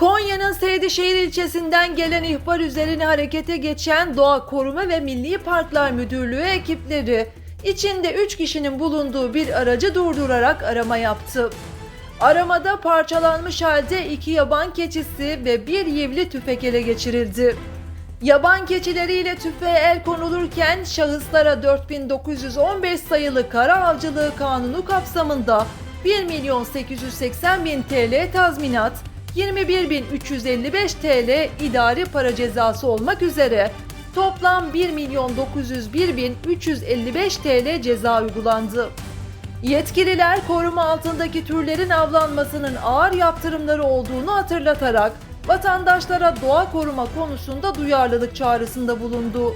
Konya'nın Seydişehir ilçesinden gelen ihbar üzerine harekete geçen Doğa Koruma ve Milli Parklar Müdürlüğü ekipleri içinde 3 kişinin bulunduğu bir aracı durdurarak arama yaptı. Aramada parçalanmış halde iki yaban keçisi ve bir yivli tüfek ele geçirildi. Yaban keçileriyle tüfeğe el konulurken şahıslara 4915 sayılı kara avcılığı kanunu kapsamında 1 milyon 880 bin TL tazminat, 21.355 TL idari para cezası olmak üzere toplam 1 milyon 901 bin 355 TL ceza uygulandı. Yetkililer koruma altındaki türlerin avlanmasının ağır yaptırımları olduğunu hatırlatarak vatandaşlara doğa koruma konusunda duyarlılık çağrısında bulundu.